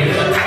Yeah.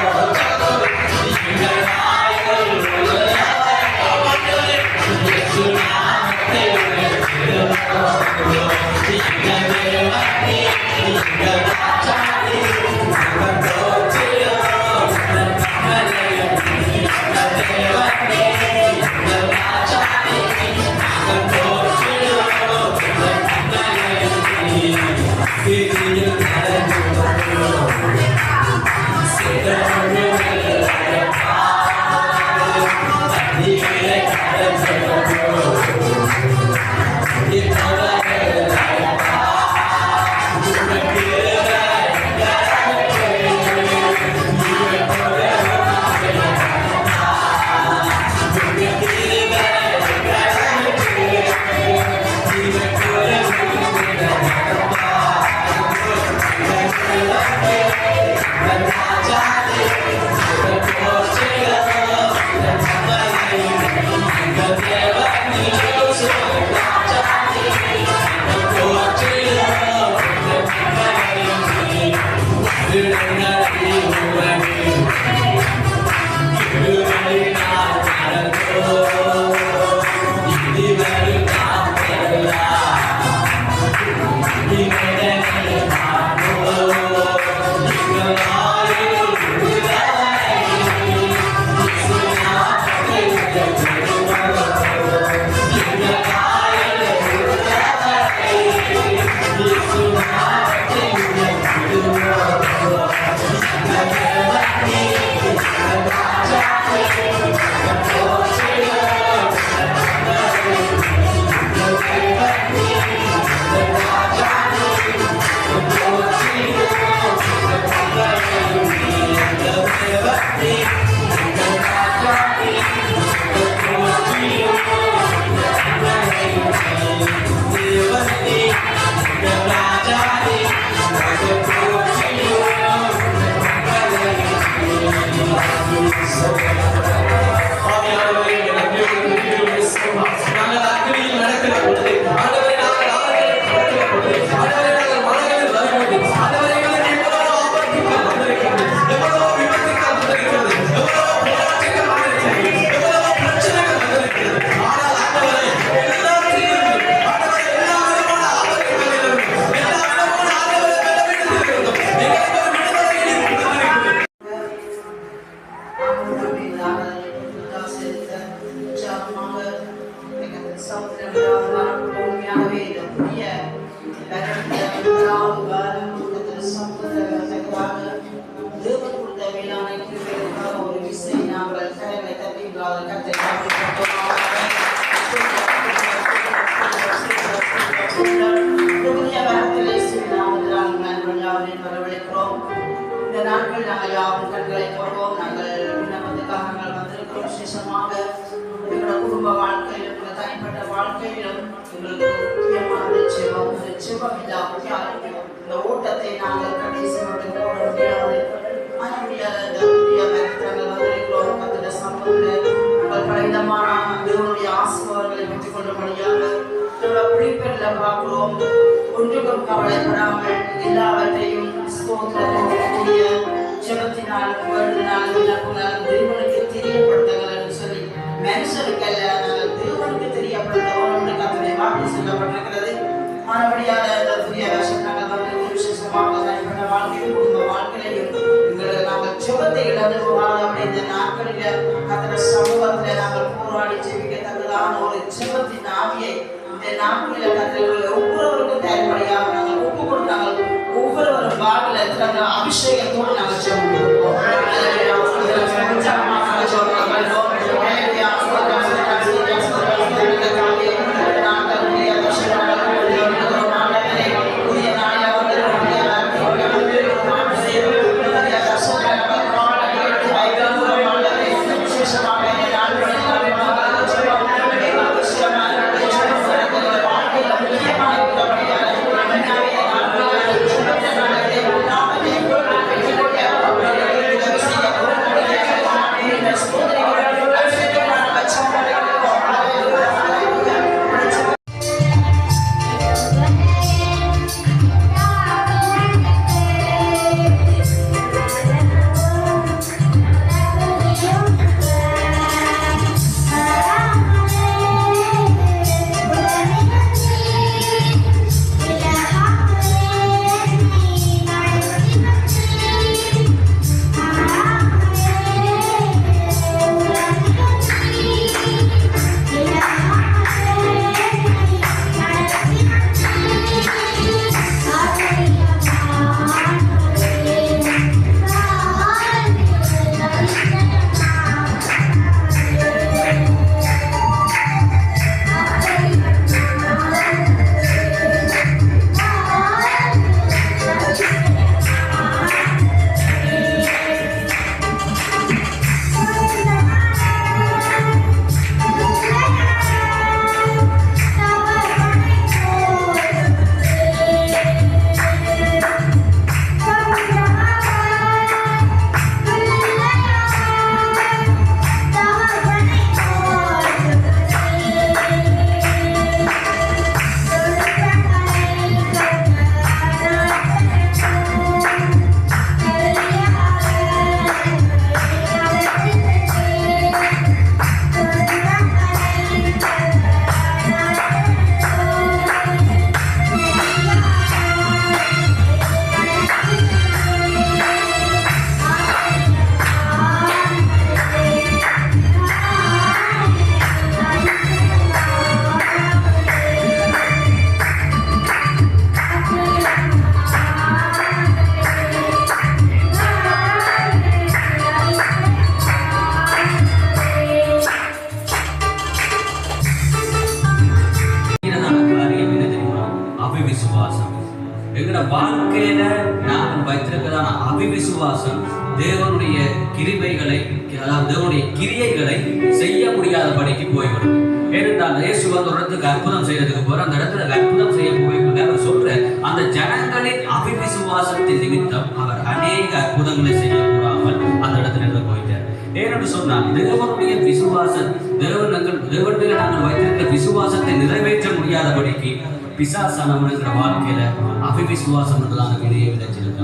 முதலாவது del புதிய நாங்கள் இந்த நாட்கள் நாங்கள் யாவும் கண்களை போடுவோம் நாங்கள் விண்ணப்பத்துக்காக நாங்கள் வந்திருக்கிறோம் விசேஷமாக எங்களோட குடும்ப வாழ்க்கையிலும் தனிப்பட்ட வாழ்க்கையிலும் எங்களுக்கு முக்கியமான செவம் இந்த செவம் இல்லாமல் இந்த ஓட்டத்தை நாங்கள் கடைசி மட்டும் போட முடியாது கவலைப்படாமல் எல்லாவற்றையும் ஸ்தோத்திரத்தினுடைய ஜெபத்தினாலும் வேண்டினாலும் விண்ணப்பினாலும் தேவனுக்கு தெரியப்படுத்துங்கள் என்று சொல்லி மனுஷனுக்கு அல்ல நாங்கள் தேவனுக்கு தெரியப்படுத்தவனுடைய கத்தனை வாக்கு சொல்லப்பட்டிருக்கிறது மறுபடியாக இந்த புதிய வருஷம் நாங்கள் வந்து விசேஷமாக தனிப்பட்ட வாழ்க்கையும் குடும்ப வாழ்க்கையிலையும் நாங்கள் இழந்து இந்த நாட்களில் கத்திர சமூகத்தில் நாங்கள் போராடி ஜெபிக்கத்தக்கதான ஒரு ஜெபத்தின் ஆவியை இந்த நாட்களில் கத்திரங்களை வாழ்வில் தந்த அபிஷேகத்தோடு நாங்கள் ஜெபம் அதாவது தேவனுடைய கிரியைகளை செய்ய முடியாத படிக்கு போய்விடும். ஏனென்றால் இயேசு வந்து ஒரு இடத்துக்கு அற்புதம் செய்யறதுக்கு போற அந்த இடத்துல அற்புதம் செய்ய போய் அவர் சொல்ற அந்த ஜனங்களின் அபிவிசுவாசத்தின் நிமித்தம் அவர் அநேக அற்புதங்களை செய்ய கூடாமல் அந்த இடத்துல இருந்து போயிட்டார். ஏனென்று சொன்னால் தேவனுடைய விசுவாசம் தேவனங்கள் தேவனில் நாங்கள் வைத்திருக்கிற விசுவாசத்தை நிறைவேற்ற முடியாதபடிக்கு பிசாசானவனுங்கிற வாழ்க்கையில அபிவிசுவாசம் என்றுதான் வெளியே விளைச்சிருக்கான்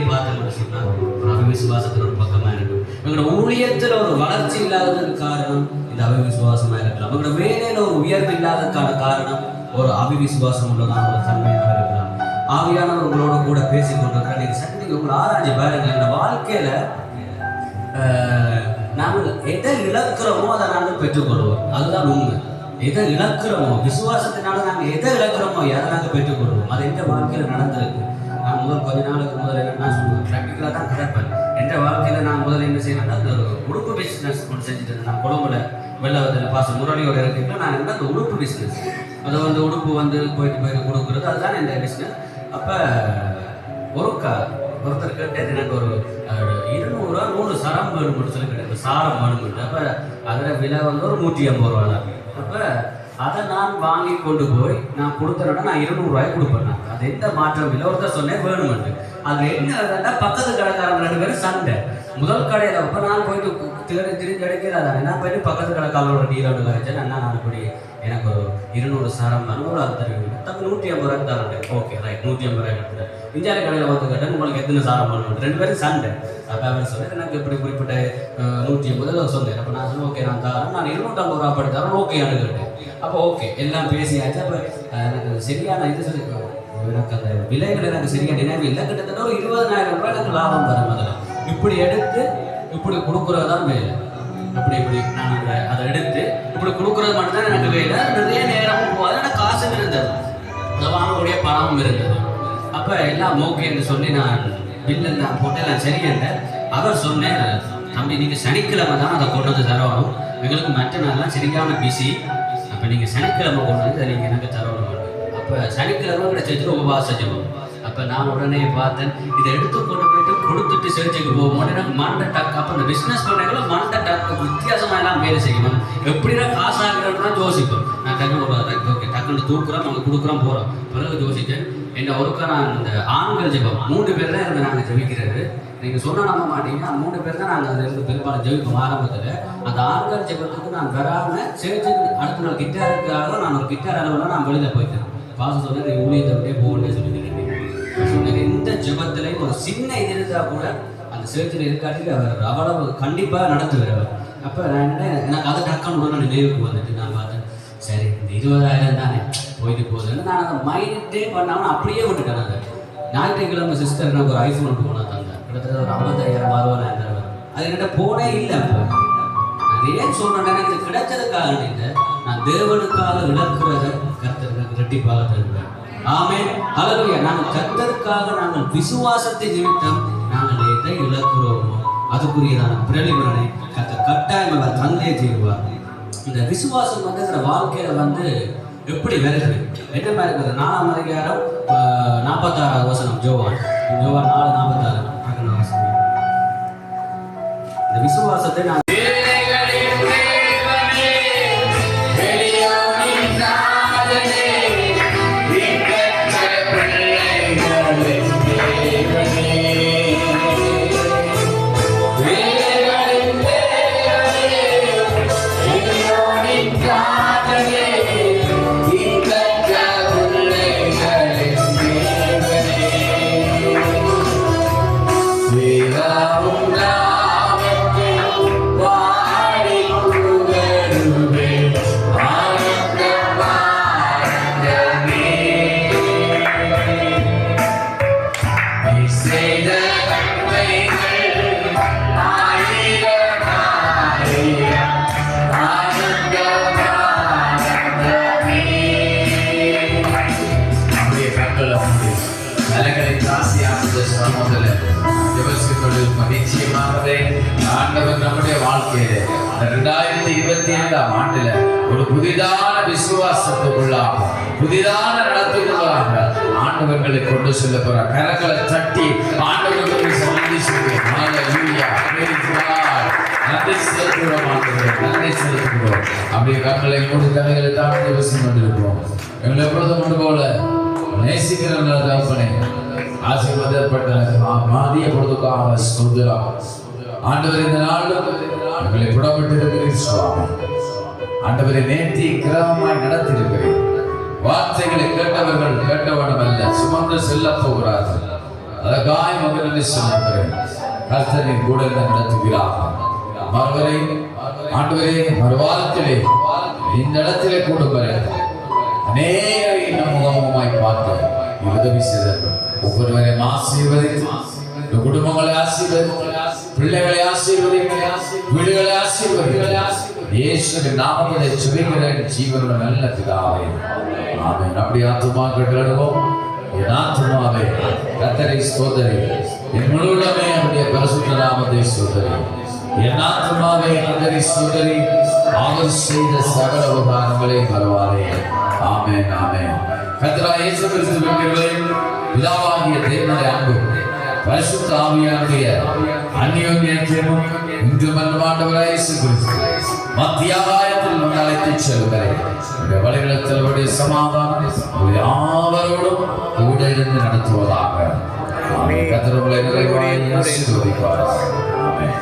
நாங்கள் தேடி பார்த்தோம்னு சொன்னால் ஒரு அபிவிசுவாசத்துல ஒரு பக்கமா இருக்கும் எங்களோட ஊழியத்துல ஒரு வளர்ச்சி இல்லாததுக்கு காரணம் இந்த அபிவிசுவாசமா இருக்கலாம். எங்களோட வேலையில ஒரு உயர்வு இல்லாததுக்கான காரணம் ஒரு அபிவிசுவாசம் உள்ளதான ஒரு தன்மையாக இருக்கலாம். ஆவியானவர் உங்களோட கூட பேசிக் கொண்டிருக்கிறேன். நீங்க சற்று உங்களை ஆராய்ச்சி பாருங்க. இந்த வாழ்க்கையில ஆஹ், நாங்கள் எதை இழக்கிறோமோ அதை நாங்கள் பெற்றுக்கொள்வோம். அதுதான் உண்மை. எதை இழக்கிறோமோ விசுவாசத்தினால நாங்கள் எதை இழக்கிறோமோ அதை நாங்கள் பெற்றுக்கொள்வோம். அது எந்த வாழ்க்கையில நடந்திருக்கு? நான் முதல் கொஞ்ச நாளுக்கு முதல் என்ன ப்ராக்டிக்கலாக தான் கிடப்பேன் எந்த உடுப்பு பிஸ்னஸ் ஒன்று செஞ்சுட்டு இருந்தேன். நான் கொழும்புல வெள்ளவத்தில் பாச முரளியோட இருக்கிறப்ப நான் என்ன அந்த உடுப்பு பிஸ்னஸ் அதை வந்து உடுப்பு வந்து போயிட்டு போயிட்டு கொடுக்குறது அதுதான் இந்த பிஸ்னஸ் அப்போ ஒரு க ஒருத்தர் கேட்டது எனக்கு ஒரு இருநூறுவா நூறு சரம் வேணும்னு சொல்லி கேட்டார் சாரம் வேணும்னு அப்போ அதில் விலை வந்து ஒரு நூற்றி ஐம்பது ரூபா தான். அப்போ அதை நான் வாங்கி கொண்டு போய் நான் கொடுத்தேன்னா நான் இருநூறுவாய் கொடுப்பேன் நான். அது எந்த மாற்றம் இல்லை. ஒருத்தர் சொன்னேன் வேணுமென்று அது என்ன பக்கத்து கடைக்காரங்க ரெண்டு பேரும் சண்டை. முதல் கடையில் அப்போ நான் போயிட்டு கு- தேடி திரிஞ்சு அடிக்கிறதா நான் போயிட்டு பக்கத்து கடைக்காரரோட டீலோட கழிச்சேன். அண்ணா நான் இப்படி எனக்கு ஒரு இருநூறு சரம் வேணும் ஒரு அது தருவீங்க தப்பு நூற்றி ஐம்பது ரூபாய்க்கு தரேன். ஓகே ரைட் நூற்றி ஐம்பது ரூபாய் எடுத்துட்டேன் கடையில் வந்து கேட்டேன் உங்களுக்கு எத்தனை சாரம் பண்ணணும் ரெண்டு பேரும் சண்டை. அப்போ அவர் சொன்னேன் எனக்கு இப்படி குறிப்பிட்ட நூற்றி ஐம்பது சொன்னேன். அப்போ நான் சொன்னேன் ஓகே நான் தரேன். நான் இருநூற்றம்பது ரூபா படி தரேன். ஓகே கேட்டேன். அப்போ ஓகே எல்லாம் பேசியாச்சு. அப்போ எனக்கு சரியான இது சொல்லி எனக்கு அந்த விலைகள் எனக்கு சரியா நினைவு இல்லை. கிட்டத்தட்ட ஒரு இருபதனாயிரம் ரூபாய் எனக்கு லாபம் தர முதல்ல. இப்படி எடுத்து இப்படி கொடுக்குறது தான் வேலை அப்படி இப்படி நான் அதை அதை எடுத்து இப்படி கொடுக்குறது மட்டும்தான் எனக்கு வேலை நிறைய நேரமும் போகாது. எனக்கு காசும் இருந்தது. அதை வாங்கக்கூடிய பணமும் இருந்தது. அப்போ எல்லாம் ஓகேன்னு சொல்லி நான் பில்லு நான் போட்டு எல்லாம் சரியில்லை. அவர் சொன்னேன் தம்பி நீங்கள் சனிக்கிழமை தான் அதை கொண்டு வந்து தரணும். எங்களுக்கு மற்ற நாள்லாம் சரியான பிஸி அப்போ நீங்கள் சனிக்கிழமை கொண்டு வந்து நீங்கள் எனக்கு தரணும். அப்போ சனிக்கிழமை கிடைச்சிட்டு உபவாச ஜெபம். அப்போ நான் உடனே பார்த்தேன் இதை எடுத்து கொண்டு போயிட்டு கொடுத்துட்டு சேர்ச்சுக்கு போவோம் எனக்கு மண்டை டக் அப்போ இந்த பிஸ்னஸ் பண்ணவங்கள மண்டை டக்கு வித்தியாசமாக எல்லாம் வேலை செய்யணும். எப்படின்னா காசு ஆகிறோம்னா யோசிப்போம் நான் டக்குனு ஓகே டக்குன்னு தூக்குறோம் நம்ம கொடுக்குறோம் போகிறோம் பிறகு யோசித்தேன் என்ன ஒருக்கா நான் இந்த ஆண்கள் ஜெபம் மூணு பேர் தான் இருந்து நாங்கள் ஜெபிக்கிறது. நீங்கள் சொன்ன நம்ப மாட்டீங்க. மூணு பேர் தான் நாங்கள் இருந்து பெரும்பாலும் ஜெபிப்போம் ஆரம்பத்தில். அந்த ஆண்கள் ஜெபத்துக்கு நான் வராமல் சேர்த்துக்கு அடுத்த நாள் கிட்டாருக்காக நான் ஒரு கிட்டார் அளவில் நான் வெளியில் போயிட்டேன். பாச சொன்னேன் நீ ஊழியத்தை விட்டே போகணும்னு சொல்லி. சொன்னேன் இந்த ஜபத்திலையும் ஒரு சின்ன இது இருந்தால் கூட அந்த சேத்துல இருக்காட்டி அவர் அவ்வளவு கண்டிப்பாக நடத்துவார் அவர். அப்போ நான் என்ன எனக்கு அதை டக்குன்னு உடனே நினைவுக்கு வந்துட்டு நான் பார்த்தேன் சரி இந்த இருபதாயிரம் தானே போயிட்டு போகுதுன்னு நான் அதை மைண்டே பண்ணாமல் அப்படியே விட்டுட்டேன் அதை. ஞாயிற்றுக்கிழமை சிஸ்டர் எனக்கு ஒரு ஐஃபோன் ஒன்று போனா கிட்டத்தட்ட ஒரு ஐம்பத்தாயிரம் அறுபதாயிரம் தருவேன். அது என்கிட்ட போனே இல்லை அப்போ. அது ஏன் சொல்றேன்னா இது கிடைச்சதுக்காக நான் தேவனுக்காக இழக்கிறத கர்த்தருக்கு ரெட்டிப்பாக தருவேன் ஆமே ஹalleluya. நாங்கள் கர்த்தருக்காக நாங்கள் விசுவாசத்தை நிமித்தம் நாங்கள் எதை இழக்கிறோமோ. அதுக்குரியதான பிரலிபரனை கத்த கட்டாயம் அவர் தந்தே தீர்வார் இந்த விசுவாசம் வந்து வாழ்க்கையில வந்து எப்படி வருது? என்ன மாதிரி இருக்குது நாலாம் அதிகாரம் ஆஹ், நாற்பத்தாறாவது வசனம். ஜோவான். ஜோவான் நாலு நாற்பத்தாறு. இந்த விசுவாசத்தை நான் ரெண்டாயிரத்தி இருபத்தி ஐந்தாம் ஆண்டுல ஒரு புதிதான விசுவாசத்துக்குள்ளாக புதிதான நடத்துக்குள்ளாக ஆண்டவர்களை கொண்டு செல்ல போறார். கரங்களை தட்டி ஆண்டவர்களுக்கு நன்றி சொல்கிறேன். நன்றி செலுத்துகிறோம் ஆண்டவரே. நன்றி செலுத்துகிறோம். அப்படியே கண்களை மூடி தலைகளை கொண்டிருக்கிறோம் எங்களை எப்பொழுதும் கொண்டு போல. நேசிக்கிற நல்ல தகப்பனே ஆசீர்வாதப்பட்ட மாதிய பொழுதுக்காக சொல்கிறான் ஆண்டவர் இந்த நாளும் எங்களை புடப்பட்டிருக்கிறீர் சுவாமி. ஆண்டவரை நேர்த்தி கிரமமாய் நடத்தியிருக்கிறேன் வார்த்தைகளை கேட்டவர்கள் கேட்டவனும் அல்ல சுமந்து செல்ல போகிறார்கள். அழகாய் மகனே சொல்லுகிறேன் கர்த்தனின் கூட நடத்துகிறார். மறுவரை ஆண்டவரே மறுவாரத்திலே இந்த இடத்திலே கூடுவரை அநேகரை இன்னும் முகமுகமாய் பார்த்து உதவி செய்தார்கள் ஒவ்வொருவரையும் ஆசீர்வதித்து இந்த குடும்பங்களை ஆசீர்வதித்து பிள்ளைகளை ஆசீர்வதித்து வீடுகளை ஆசீர்வதித்து இயேசுவின் நாமத்தை சுபிக்கிறேன் ஜீவனோட நல்ல பிதாவே. ஆமென். அப்படி ஆத்துமா கேட்டுடுவோம் என் ஆத்துமாவே கத்தரை ஸ்தோதரி என் முழுவதுமே அவருடைய பரிசுத்த நாமத்தை ஸ்தோதரி என் ஆத்மாவை நகரி சுதறி அவர் செய்த சகல உபகாரங்களை மறவாதே ஆமென் ஆமென். கத்ரா இயேசு கிறிஸ்துவின் பிதாவாகிய தேவனுடைய அன்பு பரிசுத்த ஆவியானுடைய அந்யோன்யத்தியமும் இன்று மன்னமாண்டவராய் இயேசு கிறிஸ்து மத்தியாகாயத்தில் வந்து அழைத்துச் செல்கிறேன் உடைய வழிகளத்தில் உடைய சமாதானம் உடைய யாவரோடும் கூட இருந்து நடத்துவதாக கத்திரங்களை நிறைவாய் ஆசீர்வதிப்பார் ஆமென்